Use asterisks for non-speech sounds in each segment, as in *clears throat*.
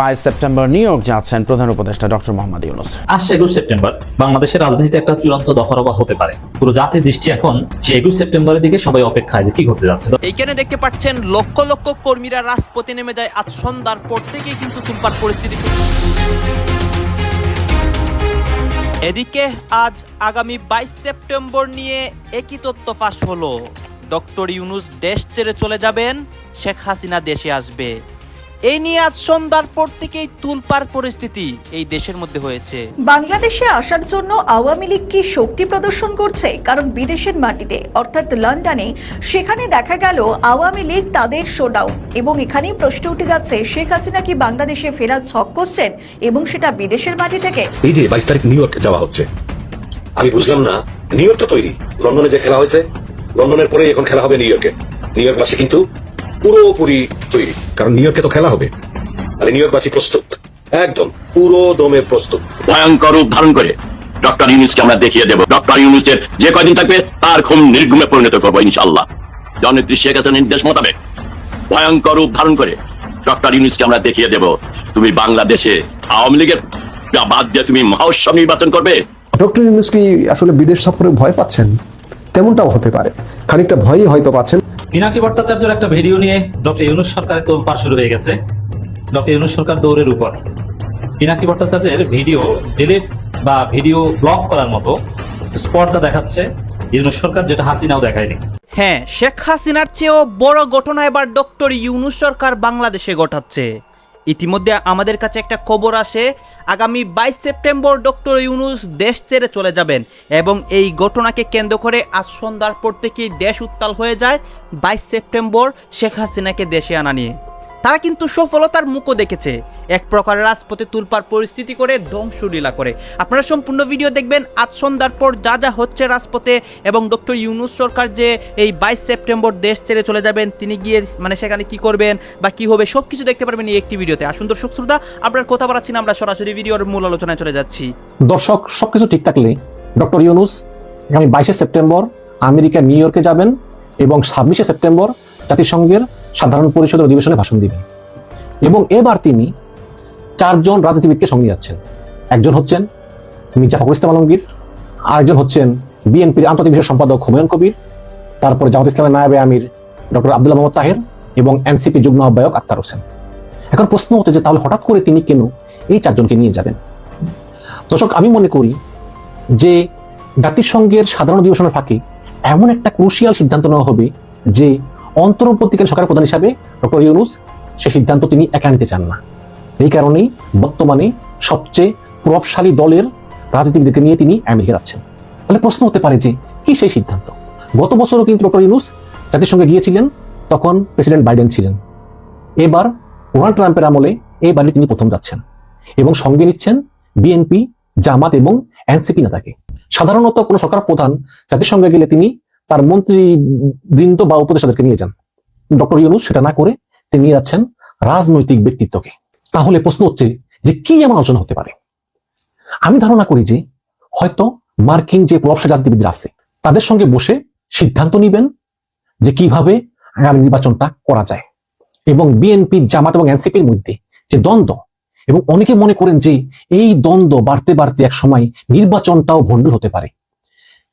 বাইশ September new York যাচ্ছেন প্রধান উপদেষ্টা ডক্টর মোহাম্মদ ইউনুস। আসছে একুশ সেপ্টেম্বর। বাংলাদেশের রাজনীতিতে একটা চূড়ান্ত দফারফা হতে পারে। পুরো জাতির দৃষ্টি এখন সে একুশ সেপ্টেম্বরের দিকে সবাই অপেক্ষায় যে কি ঘটতে যাচ্ছে। এইখানে দেখতে পাচ্ছেন লক্ষ লক্ষ কর্মীরা রাজপথে নেমে যায় আজ সন্ধ্যার পর থেকেই কিন্তু তুলপার পরিস্থিতি শুরু। এদিকে আজ আগামী বাইশ সেপ্টেম্বর নিয়ে একই তথ্য ফাঁস হলো। ডক্টর ইউনুস দেশ ছেড়ে চলে যাবেন শেখ হাসিনা দেশে আসবে। এই নিয়ে আজ সন্ধ্যার পর থেকেই তুলপার পরিস্থিতি এই দেশের মধ্যে হয়েছে। বাংলাদেশে আসার জন্য আওয়ামী লীগ কি শক্তি প্রদর্শন করছে? কারণ বিদেশের মাটিতে অর্থাৎ লন্ডনে সেখানে দেখা গেল আওয়ামী লীগ তাদের শোডাউন এবং এখানেই প্রশ্ন উঠে যাচ্ছে শেখ হাসিনা কি বাংলাদেশে ফেরার ছক করছেন এবং সেটা বিদেশের মাটি থেকে? এই যে বাইশ তারিখ নিউ ইয়র্কে যাওয়া হচ্ছে। আমি বুঝলাম না নিউ ইয়র্ক তো তৈরি। লন্ডনে যে খেলা হয়েছে লন্ডনের পরে এখন খেলা হবে নিউ ইয়র্কে। নিউ ইয়র্কবাসী কিন্তু পুরোপুরি তৈরি। কারণ নিউ ইয়র্কে তো খেলা হবে। আর নিউ ইয়র্কবাসী প্রস্তুত। একদম পুরো দমে প্রস্তুত। ভয়ঙ্কর রূপ ধারণ করে ডক্টর ইউনুসকে আমরা দেখিয়ে দেব। ডক্টর ইউনুসের যে কয়দিন থাকবে তার খুব নির্ঘুমে পরিণত করব ইনশাল্লাহ জননেত্রী শেখ হাসিনার নির্দেশ মোতাবেক। ভয়ঙ্কর রূপ ধারণ করে ডক্টর ইউনুসকে আমরা দেখিয়ে দেব। তুমি বাংলাদেশে আওয়ামী লীগের বাদ দিয়ে তুমি মহোৎসব নির্বাচন করবে। ডক্টর ইউনুস কি আসলে বিদেশ সফরে ভয় পাচ্ছেন? তেমনটাও হতে পারে। খানিকটা ভয়ই হয়তো পাচ্ছেন। পিনাকি ভট্টাচার্যের একটা ভিডিও নিয়ে ডক্টর ইউনুস সরকারের তোলপাড় শুরু হয়ে গেছে। ডক্টর ইউনুস সরকার দৌড়ের উপর। পিনাকি ভট্টাচার্যের ভিডিও ডিলিট বা ভিডিও ব্লক করার মতো স্পটটা দেখাচ্ছে ইউনুস সরকার, যেটা হাসিনাও দেখায়নি। হ্যাঁ শেখ হাসিনার চেয়েও বড় ঘটনা এবার ডক্টর ইউনুস সরকার বাংলাদেশে ঘটাচ্ছে। ইতিমধ্যে আমাদের কাছে একটা খবর আসে, আগামী বাইশ সেপ্টেম্বর ডক্টর ইউনুস দেশ ছেড়ে চলে যাবেন এবং এই ঘটনাকে কেন্দ্র করে আজ সন্ধ্যার পর থেকেই দেশ উত্তাল হয়ে যায় বাইশ সেপ্টেম্বর শেখ হাসিনাকে দেশে আনা নিয়ে। তারা কিন্তু সফলতার মুখও দেখেছে। এক প্রকার রাজপথে তুলপার পরিস্থিতি করে ধ্বংসলীলা করে। আপনারা সম্পূর্ণ ভিডিও দেখবেন আজ সন্ধ্যার পর যা যা হচ্ছে রাজপথে এবং ডক্টর ইউনুস সরকার যে এই বাইশ সেপ্টেম্বর দেশ ছেড়ে চলে যাবেন, তিনি গিয়ে মানে সেখানে কি করবেন বা কি হবে সব কিছু দেখতে পারবেন এই একটি ভিডিওতে। আর সুন্দর সুশ্রুদা আপনার কথা বাড়াচ্ছি না, আমরা সরাসরি ভিডিওর মূল আলোচনায় চলে যাচ্ছি। দর্শক, সবকিছু ঠিক থাকলে ডক্টর ইউনুস আগামী বাইশে সেপ্টেম্বর আমেরিকা নিউ ইয়র্কে যাবেন এবং ছাব্বিশে সেপ্টেম্বর জাতিসংঘের সাধারণ পরিষদের অধিবেশনে ভাষণ দিবেন। এবং এবার তিনি চারজন রাজনীতিবিদকে সঙ্গে যাচ্ছেন একজন হচ্ছেন মির্জা ফখরুল ইসলাম আলমগীর, আরেকজন হচ্ছেন বিএনপির আন্তর্জাতিক বিষয় সম্পাদক হুমায়ুন কবির, তারপরে জামাত ইসলামের নায়েবে আমির ডক্টর আব্দুল্লাহ মোহাম্মদ তাহের এবং এনসিপি যুগ্ম আহ্বায়ক আক্তার হোসেন। এখন প্রশ্ন হচ্ছে যে তাহলে হঠাৎ করে তিনি কেন এই চারজনকে নিয়ে যাবেন? দর্শক, আমি মনে করি যে জাতিসংঘের সাধারণ অধিবেশনের ফাঁকে এমন একটা ক্রুশিয়াল সিদ্ধান্ত নেওয়া হবে যে অন্তর্বর্তীকালীন সরকার প্রধান হিসাবে ডক্টর ইউনুস সে সিদ্ধান্ত তিনি একা নিতে চান না। এই কারণেই বর্তমানে সবচেয়ে প্রভাবশালী দলের রাজনীতিবিদকে নিয়ে তিনি আমেরিকা যাচ্ছেন তাহলে প্রশ্ন হতে পারে যে, কি সেই সিদ্ধান্ত? গত বছরও কিন্তু ডক্টর ইউনুস জাতিসংঘে গিয়েছিলেন, তখন প্রেসিডেন্ট বাইডেন ছিলেন। এবার ডোনাল্ড ট্রাম্পের আমলে এই বাড়ি তিনি প্রথম যাচ্ছেন এবং সঙ্গে নিচ্ছেন বিএনপি, জামাত এবং এনসিপি নেতাকে। সাধারণত কোনো সরকার প্রধান জাতিসংঘে গেলে তিনি তার মন্ত্রী বৃন্দ বা উপদেষ্টাদেরকে নিয়ে যান। ডক্টর ইউনুস সেটা না করে তিনি নিয়ে যাচ্ছেন রাজনৈতিক ব্যক্তিত্বকে। তাহলে প্রশ্ন হচ্ছে যে কি এমন আলোচনা হতে পারে? আমি ধারণা করি যে হয়তো মার্কিন যে প্রভাবশালী রাজনীতিবিদরা আছে, তাদের সঙ্গে বসে সিদ্ধান্ত নিবেন যে কীভাবে আগামী নির্বাচনটা করা যায়। এবং বিএনপি, জামাত এবং এনসিপির মধ্যে যে দ্বন্দ্ব, এবং অনেকে মনে করেন যে এই দ্বন্দ্ব বাড়তে বাড়তে এক সময় নির্বাচনটাও ভণ্ডুল হতে পারে।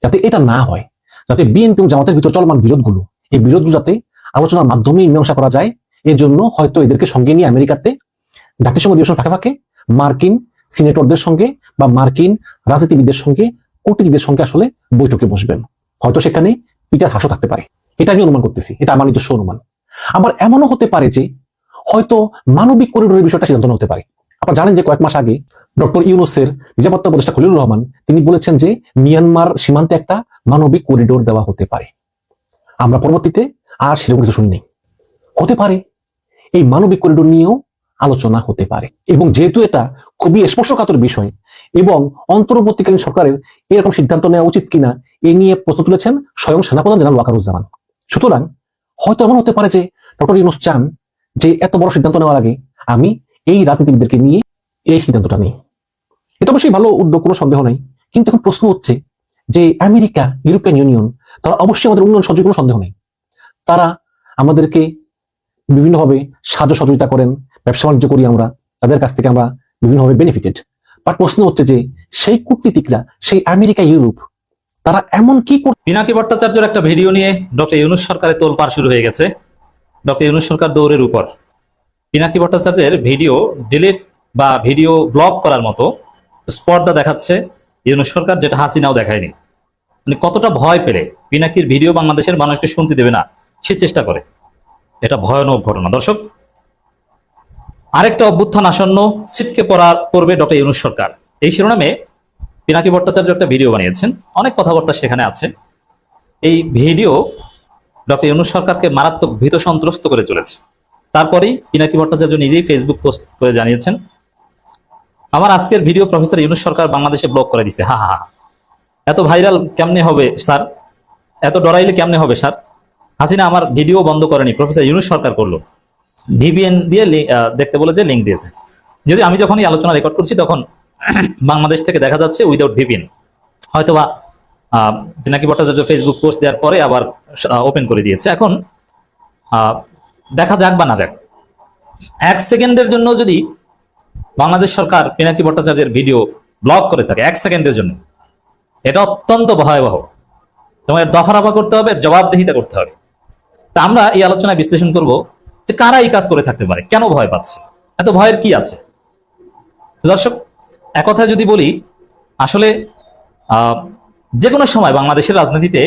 যাতে এটা না হয় যাতে বিএনপি এবং জামাতের ভিতর চলমান বিরোধগুলো, এই বিরোধগুলো যাতে আলোচনার মাধ্যমে মীমাংসা করা যায় এজন্য হয়তো এদেরকে সঙ্গে নিয়ে আমেরিকাতে জাতিসংঘ অধিবেশন ফাঁকে ফাঁকে মার্কিন সিনেটরদের সঙ্গে বা মার্কিন রাজনীতিবিদদের সঙ্গে কূটনীতিদের সঙ্গে আসলে বৈঠকে বসবেন। হয়তো সেখানে পিটার হাসও থাকতে পারে। এটা আমি অনুমান করতেছি। এটা আমার নিজস্ব অনুমান। আবার এমনও হতে পারে যে হয়তো মানবিক করিডোরের বিষয়টা সিদ্ধান্ত হতে পারে। আপনারা জানেন যে কয়েক মাস আগে ডক্টর ইউনুসের নিরাপত্তা উপদেষ্টা খলিলুর রহমান, তিনি বলেছেন যে মিয়ানমার সীমান্তে একটা মানবিক করিডোর দেওয়া হতে পারে। আমরা পরবর্তীতে আর সেরকম কিছু শুনিনি। হতে পারে। এই মানবিক করিডোর নিয়েও আলোচনা হতে পারে। এবং যেহেতু এটা খুবই স্পর্শকাতর বিষয়, এবং অন্তর্বর্তীকালীন সরকারের এরকম সিদ্ধান্ত নেওয়া উচিত কিনা, এ নিয়ে প্রশ্ন তুলেছেন স্বয়ং সেনাপ্রধান জেনারেল ওয়াকারুজ্জামান। সুতরাং হয়তো এমন হতে পারে যে ডক্টর ইউনুস চান যে এত বড় সিদ্ধান্ত নেওয়ার আগে আমি এই রাজনীতিবিদদেরকে নিয়ে এই সিদ্ধান্তটা নেই। এটা অবশ্যই ভালো উদ্যোগ, কোনো সন্দেহ নাই। কিন্তু এখন প্রশ্ন হচ্ছে যে আমেরিকা, ইউরোপিয়ান ইউনিয়ন, তারা অবশ্যই আমাদের উন্নয়ন সহযোগী কোনো সন্দেহ নেই। তারা আমাদেরকে বিভিন্নভাবে সাহায্য সহযোগিতা করেন, ব্যবসা বাণিজ্য করি আমরা, তাদের কাছ থেকে আমরা বিভিন্নভাবে বেনিফিটেড বাট প্রশ্ন হচ্ছে যে সেই কূটনীতিকরা, সেই আমেরিকা, ইউরোপ, তারা এমন কি পিনাকি ভট্টাচার্যের একটা ভিডিও নিয়ে ডক্টর ইউনুস সরকারের তোল তোলপাড় শুরু হয়ে গেছে। ডক্টর ইউনুস সরকার দৌড়ের উপর। পিনাকি ভট্টাচার্যের ভিডিও ডিলিট বা ভিডিও ব্লক করার মতো স্পর্ধা দেখাচ্ছে ইউনুস সরকার, যেটা হাসিনাও দেখায়নি। মানে কতটা ভয় পেলে? পিনাকির ভিডিও বাংলাদেশের মানুষকে শুনতে দেবে না, সে চেষ্টা করে। এটা ভয়ানক ঘটনা। দর্শক, আরেকটা অভ্যুত্থান আসন্ন সিটকে পড়া, পড়বে ডক্টর ইউনুস সরকার। এই শিরোনামে পিনাকি ভট্টাচার্য একটা ভিডিও বানিয়েছেন। অনেক কথাবার্তা সেখানে আছে। এই ভিডিও ডক্টর ইউনুস সরকারকে মারাত্মক ভীত সন্ত্রস্ত করে চলেছে। তারপরেই পিনাকি ভট্টাচার্য নিজেই ফেসবুক পোস্ট করে জানিয়েছেন আমার আজকের ভিডিও প্রফেসর ইউনুস সরকার বাংলাদেশে ব্লক করে দিছে। হা হা এত ভাইরাল কেমনে হবে, স্যার? এত ডরাইলে কেমনে হবে, স্যার? হাসিনা আমার ভিডিও বন্ধ করেনি, প্রফেসর ইউনুস সরকার করল। ভিপিএন দিয়ে দেখতে বলেছে লিঙ্ক দিয়েছে। যদি আমি যখন এই আলোচনা রেকর্ড করছি, তখন *clears throat* বাংলাদেশ থেকে দেখা যাচ্ছে উইদাউট ভিপিএন হয়তোবা পিনাকি ভট্টাচার্য ফেসবুক পোস্ট দেওয়ার পরে আবার ওপেন করে দিয়েছে। এখন দেখা যাক বা না যাক। এক সেকেন্ডের জন্য যদি বাংলাদেশ সরকার পিনাকি ভট্টাচার্যের ভিডিও ব্লক করে থাকে এক সেকেন্ডের জন্য। এটা অত্যন্ত ভয়াবহ। এর দফারফা করতে হবে, জবাবদিহিতা করতে হবে। তা আমরা এই আলোচনায় বিশ্লেষণ করব যে কারা এই কাজ করে থাকতে পারে, কেন ভয় পাচ্ছে, এত ভয়ের কি আছে? দর্শক এক কথায় যদি বলি, আসলে যে কোনো সময় বাংলাদেশের রাজনীতিতে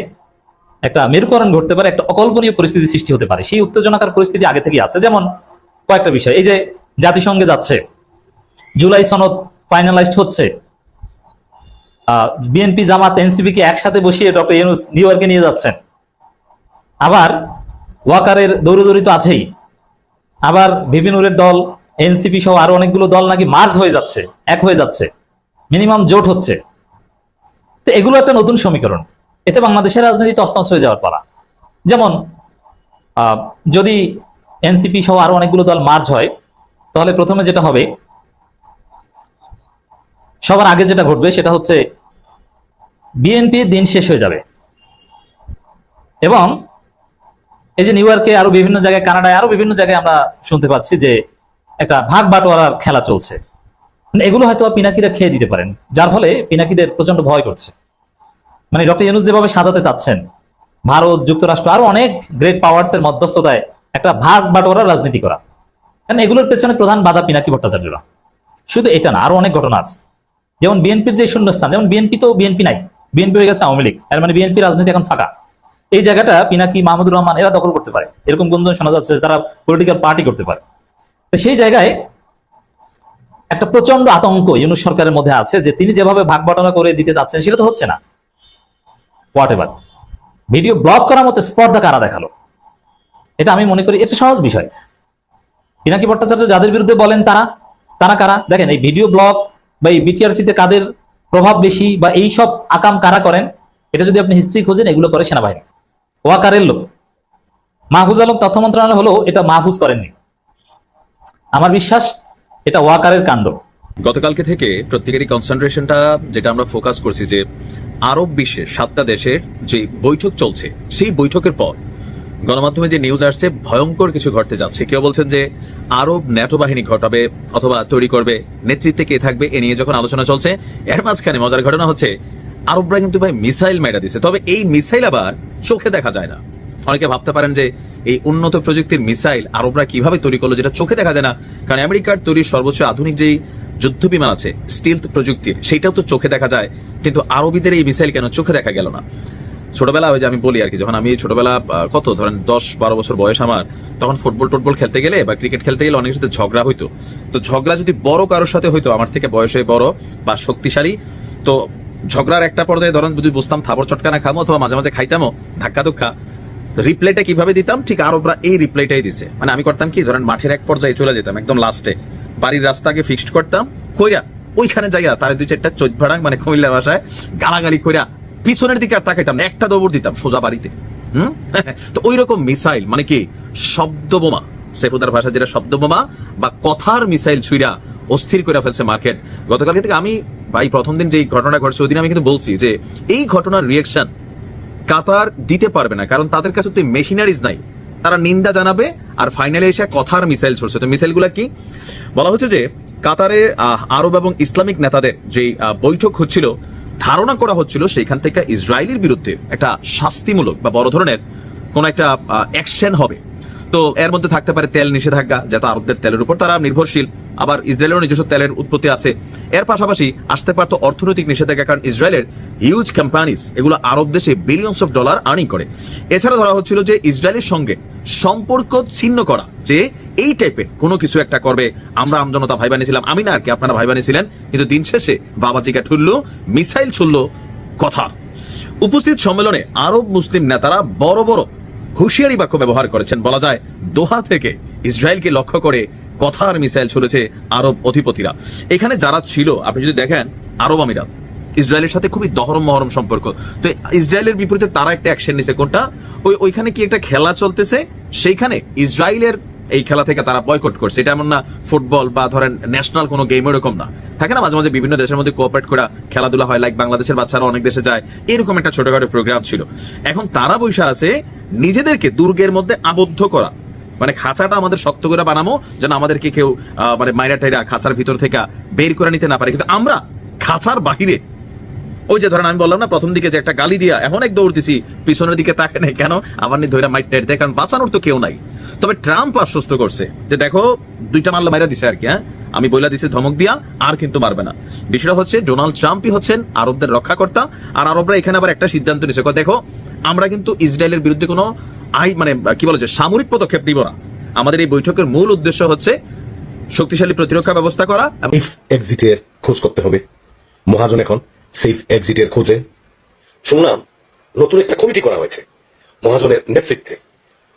একটা মেরুকরণ ঘটতে পারে, একটা অকল্পনীয় পরিস্থিতি সৃষ্টি হতে পারে। সেই উত্তেজনাকার পরিস্থিতি আগে থেকেই আছে। যেমন কয়েকটা বিষয়, এই যে জাতিসংঘে যাচ্ছে জুলাই সনদ ফাইনালাইজড হচ্ছে। বিএনপি, জামাত, এনসিপি কে একসাথে বসিয়ে ডক্টর ইউনুস নিউ ইয়র্কে নিয়ে যাচ্ছেন। আবার ওয়াকারের দৌড়দৌড়ি তো আছেই। আবার ভিপিনুরের দল, এনসিপি সহ আরও অনেকগুলো দল নাকি মার্জ হয়ে যাচ্ছে, এক হয়ে যাচ্ছে। মিনিমাম জোট হচ্ছে। তো এগুলো একটা নতুন সমীকরণ। এতে বাংলাদেশের রাজনীতি তসনস হয়ে যাওয়ার পালা। যেমন যদি এনসিপি সহ আরও অনেকগুলো দল মার্জ হয়, তাহলে প্রথমে যেটা হবে সবার আগে যেটা ঘটবে সেটা হচ্ছে বিএনপি দিন শেষ হয়ে যাবে। এবং এই যে নিউ ইয়র্কে আরও বিভিন্ন জায়গায় কানাডায় আরও বিভিন্ন জায়গায় আমরা শুনতে পাচ্ছি যে একটা ভাগ বাটোয়ারার খেলা চলছে। মানে এগুলো হয়তো পিনাকিরা খেয়ে দিতে পারেন, যার ফলে পিনাকিদের প্রচণ্ড ভয় করছে। মানে ডক্টর ইউনুস যেভাবে সাজাতে চাচ্ছেন, ভারত, যুক্তরাষ্ট্র, আরও অনেক গ্রেট পাওয়ার্স এর মধ্যস্থতায় একটা ভাগ বাটোয়ারার রাজনীতি করা। কারণ এগুলোর পেছনে প্রধান বাধা পিনাকি ভট্টাচার্যরা। শুধু এটা না, আরও অনেক ঘটনা আছে। যেমন বিএনপির যে শূন্যস্থান, যেমন বিএনপি তো বিএনপি নাই, বিএনপি হয়ে গেছে আওয়ামী লীগ এর মানে বিএনপি রাজনীতি এখন ফাঁকা। এই জায়গাটা পিনাকি মাহমুদুর রহমান এরা দখল করতে পারে। এরকম গুঞ্জন শোনা যাচ্ছে তারা পলিটিক্যাল পার্টি করতে পারে। সেই জায়গায় একটা প্রচণ্ড আতঙ্ক ইউনুস সরকারের মধ্যে আছে যে তিনি যেভাবে ভাগ বাটনা করে দিতে চাচ্ছেন সেটা তো হচ্ছে না। হোয়াট এভার ভিডিও ব্লক করার মতো স্পর্ধা কারা দেখাল? এটা আমি মনে করি, এটা সহজ বিষয়। পিনাকি ভট্টাচার্য যাদের বিরুদ্ধে বলেন তারা তারা কারা? দেখেন এই ভিডিও ব্লগ বা এই বিটিআরসি তে কাদের প্রভাব বেশি বা এই সব আকাম কারা করেন, এটা যদি আপনি হিস্ট্রি খোঁজেন, এগুলো করে সেনাবাহিনী। ওয়াকারের লোক। মাহফুজ আলম তথ্য মন্ত্রণালয় হলো এটা মাহফুজ করেননি। আমার বিশ্বাস, এটা ওয়াকারের কাণ্ড। গতকালকে থেকে প্রত্যেকেরই কনসেন্ট্রেশনটা যেটা আমরা ফোকাস করছি যে আরব বিশ্বের সাতটা দেশের যে বৈঠক চলছে, সেই বৈঠকের পর গণমাধ্যমে যে নিউজ আসছে, ভয়ঙ্কর কিছু ঘটতে যাচ্ছে। কেউ বলছেন যে আরব ন্যাটো বাহিনী ঘটাবে অথবা তৈরি করবে, নেতৃত্বে কে থাকবে এ নিয়ে যখন আলোচনা চলছে, এর মাঝখানে মজার ঘটনা হচ্ছে, আরবরা কিন্তু ভাই মিসাইল মেরা দিছে তবে এই মিসাইল আবার চোখে দেখা যায় না। অনেকে ভাবতে পারেন যে এই উন্নত প্রযুক্তির মিসাইল আরবরা কীভাবে তৈরি করল যেটা চোখে দেখা যায় না। কারণ আমেরিকার তৈরি সর্বোচ্চ আধুনিক যেই যুদ্ধ বিমান আছে স্টিল প্রযুক্তির সেটাও তো চোখে দেখা যায়। কিন্তু আরবিদের এই মিসাইল কেন চোখে দেখা গেল না? ছোটবেলা ওই যে আমি বলি আর কি, যখন আমি ছোটবেলা কত, ধরেন দশ বারো বছর বয়স আমার, তখন ফুটবল টুটবল খেলতে গেলে বা ক্রিকেট খেলতে গেলে অনেকের সাথে ঝগড়া হইতো। তো ঝগড়া যদি বড় কারোর সাথে হইতো, আমার থেকে বয়সে বড় বা শক্তিশালী, তো ঝগড়ার একটা পর্যায়ে ধরেন যদি বুঝতাম থাবর চটকানা খামো অথবা মাঝে মাঝে খাইতামও ধাক্কা ধুক্কা রিপ্লাইটা কীভাবে দিতাম? ঠিক আরবরা এই রিপ্লাইটাই দিছে। মানে আমি করতাম কি, ধরেন মাঠের এক পর্যায়ে চলে যেতাম, একদম লাস্টে বাড়ির রাস্তাকে ফিক্সড করতাম, কইরা ওইখানে যাইয়া তার দুই চারটা চোদ্দ ভাড়াং মানে কুমিল্লার ভাষায়, গালাগালি কইরা পিছনের দিকে আর তাকাইতাম না, একটা দৌড় দিতাম সোজা বাড়িতে। হুম? *laughs* তো ওই রকম মিসাইল মানে কি শব্দ বোমা সেফুদার ভাষা যেটা শব্দ বোমা বা কথার মিসাইল ছুইরা অস্থির করে ফেলছে মার্কেট। গতকালকে থেকে আমি, ভাই, প্রথম দিন যে ঘটনা ঘটছে, ওই দিন আমি কিন্তু বলছি যে এই ঘটনার রিয়েকশন কাতার দিতে পারবে না, কারণ তাদের কাছে তো মেশিনারিজ নাই। তারা নিন্দা জানাবে আর ফাইনালে এসে কথার মিসাইল ছড়ছে। তো মিসাইলগুলো কি? বলা হচ্ছে যে কাতারে আরব এবং ইসলামিক নেতাদের যে বৈঠক হচ্ছিল ধারণা করা হচ্ছিল সেখান থেকে ইসরায়েলের বিরুদ্ধে একটা শাস্তিমূলক বা বড় ধরনের কোন একটা অ্যাকশন হবে। তো এর মধ্যে থাকতে পারে তেল নিষেধাজ্ঞা যাতে আরবদের তেলের উপর। তারা নির্ভরশীল। আবার ইসরায়েলেরও নিজস্ব তেলের উৎপত্তি আছে। এর পাশাপাশি আসতে পারতো অর্থনৈতিক নিষেধাজ্ঞা, কারণ ইসরায়েলের হিউজ কোম্পানিজ এগুলো আরব দেশে বিলিয়নস অফ ডলার আর্নিং করে। এছাড়া ধরা হচ্ছিল যে ইসরায়েলের সঙ্গে সম্পর্ক ছিন্ন করা, যে এই টাইপের কোনো কিছু একটা করবে। আমরা আমজনতা ভাই বানিয়েছিলাম আমি না আর কি, আপনারা ভাই বানিয়েছিলেন কিন্তু দিন শেষে বাবাজিকা ঠুললো, মিসাইল ছুড়লো কথা। উপস্থিত সম্মেলনে আরব মুসলিম নেতারা বড় বড় হুঁশিয়ারি বাক্য ব্যবহার করেছেন। বলা যায়, দোহা থেকে ইসরায়েলকে লক্ষ্য করে কথার মিসাইল ছুড়েছে আরব অধিপতিরা। এখানে যারা ছিল, আপনি যদি দেখেন, আরব আমিরাত, ইসরায়েলের সাথে খুবই দহরম মহরম সম্পর্ক। তো ইসরায়েলের বিপরীতে তারা একটা অ্যাকশন নিছে, কোনটা? ওই ওইখানে কি একটা খেলা চলতেছে? সেইখানে ইসরায়েলের এই খেলা থেকে তারা বয়কট করছে। এটা এমন না ফুটবল বা ধরেন ন্যাশনাল কোনো গেম এরকম না। থাকে না মাঝে মাঝে বিভিন্ন দেশের মধ্যে কোঅপারেট করা খেলাধুলা হয় লাইক বাংলাদেশের বাচ্চারা অনেক দেশে যায়। এরকম একটা ছোটখাটো প্রোগ্রাম ছিল। এখন তারা বৈশা আছে নিজেদেরকে দুর্গের মধ্যে আবদ্ধ করা। মানে খাঁচাটা আমাদের শক্ত করে বানামো, যেন আমাদেরকে কেউ মানে মাইরা টাইরা খাঁচার ভিতর থেকে বের করে নিতে না পারে। কিন্তু আমরা খাঁচার বাহিরে ওই যে ধরেন আমি বললাম না, প্রথম দিকে যে একটা গালি দিয়া এমন এক দৌড়তেছি পিছনের দিকে তাকে নেই কেন? আবার নি ধৈরা মাইট টাইট দেয়, কারণ বাঁচানোর তো কেউ নাই। তবে ট্রাম্প আশ্বস্ত করছে যে দেখো, দুইটা মারলে মাইরা দিছে আর কি হ্যাঁ? আমি বইলা দিছি ধমক দিয়া, আর কিন্তু মারবে না। বিষয়টা হচ্ছে, ডোনাল্ড ট্রাম্পই হচ্ছেন আরবদের রক্ষাকর্তা, আর আরবরা এখানে আবার একটা সিদ্ধান্ত নিছে দেখো, আমরা কিন্তু ইসরায়েলের বিরুদ্ধে কোনো আই মানে কি বলে যে, সামরিক পদক্ষেপ নিব না। আমাদের এই বৈঠকের মূল উদ্দেশ্য হচ্ছে শক্তিশালী প্রতিরক্ষা ব্যবস্থা করা এক্সিটের খোঁজ করতে হবে। মহাজন এখন সেফ এক্সিটের খোঁজে। শুনলাম, নতুন একটা কমিটি করা হয়েছে, মহাজনের নেতৃত্বে।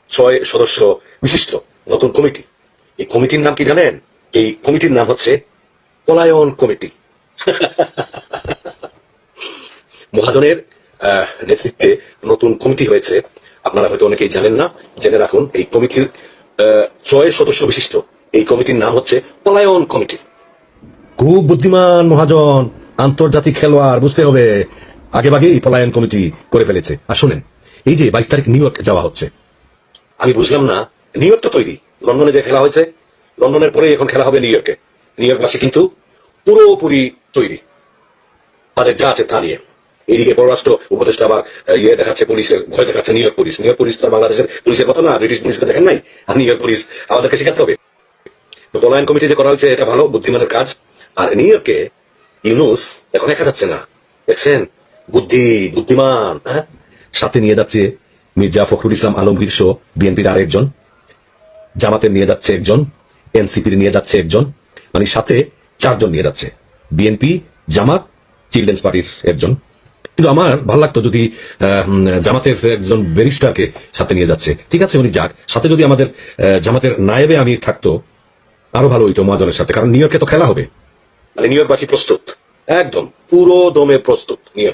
ছয় সদস্য বিশিষ্ট নতুন কমিটি। এই কমিটির নাম কি জানেন? এই কমিটির নাম হচ্ছে পলায়ন কমিটি। *laughs* মহাজনের নেতৃত্বে নতুন কমিটি হয়েছে। আপনারা হয়তো অনেকেই জানেন না, জেনে রাখুন, এই কমিটির ছয় সদস্য বিশিষ্ট। এই কমিটির নাম হচ্ছে পলায়ন কমিটি। খুব বুদ্ধিমান মহাজন। আন্তর্জাতিক খেলোয়াড়, বুঝতে হবে। আগে ভাগেই পলায়ন কমিটি করে ফেলেছে। আর শোনেন, এই যে বাইশ তারিখ নিউ ইয়র্ক যাওয়া হচ্ছে, আমি বুঝলাম না, নিউ ইয়র্ক তো তৈরি। লন্ডনে যে খেলা হয়েছে, লন্ডনের পরেই এখন খেলা হবে নিউ ইয়র্কে। নিউ ইয়র্কবাসী কিন্তু পুরোপুরি তৈরি। তাদের যা আছে তা নিয়ে। এইদিকে পররাষ্ট্র উপদেষ্টা আবার ইয়ে দেখাচ্ছে, পুলিশের ভয় দেখাচ্ছে New York police. New York police তো বাংলাদেশের পুলিশের মতো না, ব্রিটিশ পুলিশকে দেখেন নাই? আর নিউ ইয়র্ক পুলিশ আমাদেরকে শেখাতে হবে। তো পলায়ন কমিটি যে করা হয়েছে, এটা ভালো, বুদ্ধিমানের কাজ। আর নিউ ইয়র্কে ইউনুস এখন দেখা যাচ্ছে না। দেখছেন? বুদ্ধি, বুদ্ধিমান হ্যাঁ? সাথে নিয়ে যাচ্ছে মির্জা ফখরুল ইসলাম আলমগীর সহ বিএনপির আরেকজন। জামাতের নিয়ে যাচ্ছে একজন। এনসিপির নিয়ে যাচ্ছে একজন। মানে সাথে চারজন নিয়ে যাচ্ছে। বিএনপি, জামাত, চিলড্রেন্স পার্টির একজন। কিন্তু আমার ভালো লাগতো যদি জামাতের একজন ব্যারিস্টারকে সাথে নিয়ে যাচ্ছে। ঠিক আছে, উনি যাক। সাথে যদি আমাদের জামাতের নায়েবে আমির থাকতো, আরও ভালো হইতো মহাজনের সাথে। কারণ নিউ ইয়র্কে তো খেলা হবে। মানে নিউ প্রস্তুত। একদম পুরো দমে প্রস্তুত নিউ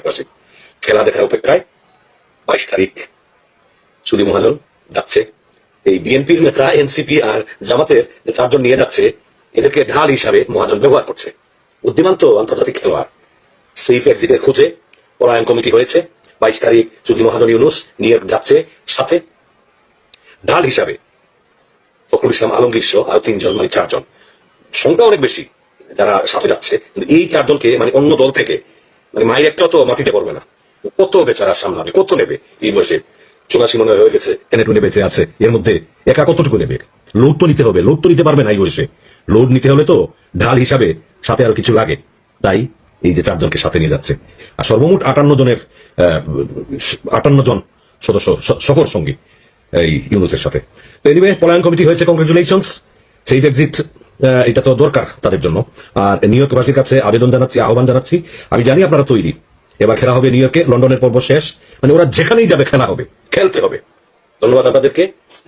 খেলা দেখার অপেক্ষায় বাইশ তারিখ সুদী মহাজন যাচ্ছে এই বিএনপির নেতা, এনসিপি আর জামাতের যে চারজন নিয়ে যাচ্ছে, এদেরকে ঢাল হিসাবে মহাজন ব্যবহার করছে। বুদ্ধিমান তো আন্তর্জাতিক খেলোয়াড়। সেফ এক্সিটের খুঁজে পলায়ন কমিটি হয়েছে। বাইশ তারিখ যদি মহাজন ইউনুস ইয়র্ক যাচ্ছে সাথে। ঢাল হিসাবে ফখরুল ইসলাম আলমগীর সহ আরও তিনজন মানে চারজন। সংখ্যা অনেক বেশি। যারা সাথে যাচ্ছে, কিন্তু এই চারজনকে মানে অন্য দল থেকে মানে মায়ের একটাও তো মাটিতে পড়বে না। কত বেচারা সামলাবে, কত নেবে এই বয়সে? চুরাশি মনে হয় গেছে। টেনে টুনে বেঁচে আছে, এর মধ্যে একা কতটুকু নেবে? লোড তো নিতে হবে, লোড তো নিতে পারবে না এই বয়সে। লোড নিতে হলে তো ঢাল হিসাবে সাথে আরও কিছু লাগে। তাই এই যে চারজনকে সাথে নিয়ে যাচ্ছে। আর সর্বমোট আটান্ন জনের আটান্ন জন সদস্য সফর সঙ্গী এই ইউনুসের সাথে। তো এনিওয়ে পলায়ন কমিটি হয়েছে কংগ্রেচুলেশনস সেফ এক্সিট এটা তো দরকার তাদের জন্য। আর নিউ ইয়র্কবাসীর কাছে আবেদন জানাচ্ছি, আহ্বান জানাচ্ছি। আমি জানি আপনারা তৈরি। এবার খেলা হবে নিউ ইয়র্কে লন্ডনের পর্ব শেষ। মানে ওরা যেখানেই যাবে খেলা হবে, খেলতে হবে। ধন্যবাদ আপনাদেরকে।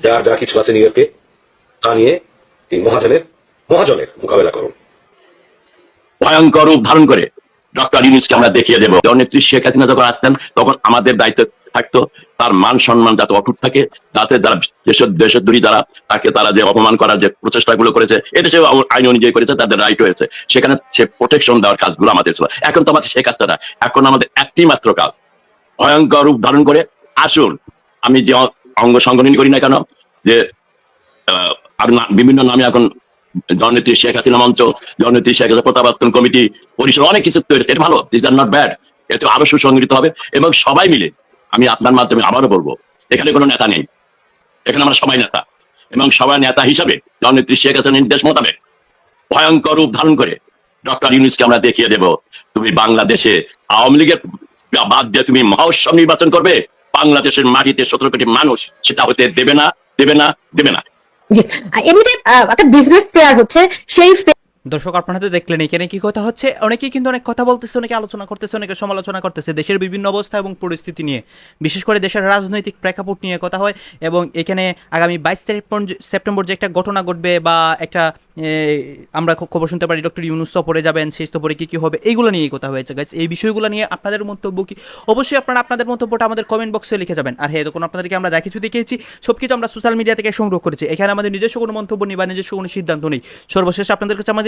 যার যা কিছু আছে নিউ ইয়র্কে তা নিয়ে এই মহাজনের মহাজনের মোকাবেলা করুন। ভয়ঙ্কর রূপ ধারণ করে ডক্টর ইউনুসকে আমরা দেখিয়ে দেবো। নেত্রী শেখ হাসিনা যখন আসতেন, তখন আমাদের দায়িত্ব থাকতো, তার মান সম্মান যাতে অটুট থাকে, যাতে যারা দেশের দেশের দূরী যারা, তাকে তারা যে অপমান করার যে প্রচেষ্টাগুলো করেছে এদেশে আইন অনুযায়ী করেছে, তাদের রাইট হয়েছে। সেখানে সে প্রোটেকশন দেওয়ার কাজগুলো আমাদের ছিল। এখন তো আমাদের সে কাজটা না। এখন আমাদের একটি মাত্র কাজ। ভয়ঙ্কর রূপ ধারণ করে আসুন। আমি যে অঙ্গ সংগঠন করি না কেন, যে আর বিভিন্ন নামে এখন জননেত্রী শেখ হাসিনা মঞ্চ জননেত্রী শেখ হাসিনা প্রত্যাবর্তন কমিটি পরিষদ অনেক কিছু তৈরি এটা ভালো দিস আর নট ব্যাড এতে আরও সুসংগঠিত হবে এবং সবাই মিলে, আমি আপনার মাধ্যমে আবারও বলব, এখানে কোনো নেতা নেই। এখানে আমরা সবাই নেতা। এবং সবাই নেতা হিসাবে জননেত্রী শেখ হাসিনার নির্দেশ মোতাবেক ভয়ঙ্কর রূপ ধারণ করে ডক্টর ইউনুসকে আমরা দেখিয়ে দেব, তুমি বাংলাদেশে আওয়ামী লীগের বাদ দিয়ে তুমি মহোৎসব নির্বাচন করবে, বাংলাদেশের মাটিতে সতেরো কোটি মানুষ সেটা হতে দেবে না দেবে না দেবে না। জি। এমনিতে একটা বিজনেস ফেয়ার হচ্ছে সেই দর্শক, আপনারা দেখলেন, এখানে কি কথা হচ্ছে? অনেকেই কিন্তু অনেক কথা বলতেছে, অনেকে আলোচনা করতেছে, অনেকে সমালোচনা করতেছে। দেশের বিভিন্ন অবস্থা এবং পরিস্থিতি নিয়ে, বিশেষ করে দেশের রাজনৈতিক প্রেক্ষাপট নিয়ে কথা হয় এবং এখানে আগামী বাইশ তারিখ সেপ্টেম্বর যে একটা ঘটনা ঘটবে বা একটা আমরা খবর শুনতে পারি, ডক্টর ইউনুস সফরে যাবেন, সেই সফরে কী কী হবে এইগুলো নিয়েই কথা হয়েছে গাইস এই বিষয়গুলো নিয়ে আপনাদের মন্তব্য কি? অবশ্যই আপনারা আপনাদের মন্তব্যটা আমাদের কমেন্ট বক্সে লিখে যাবেন। আর হ্যাঁ তখন আপনাদেরকে আমরা যা কিছু দেখিয়েছি সব কিছু আমরা সোশ্যাল মিডিয়া থেকে সংগ্রহ করেছি। এখানে আমাদের নিজস্ব কোনো মন্তব্য নেই বা নিজস্ব কোনো সিদ্ধান্ত নেই। সর্বশেষ আপনাদের কাছে আমাদের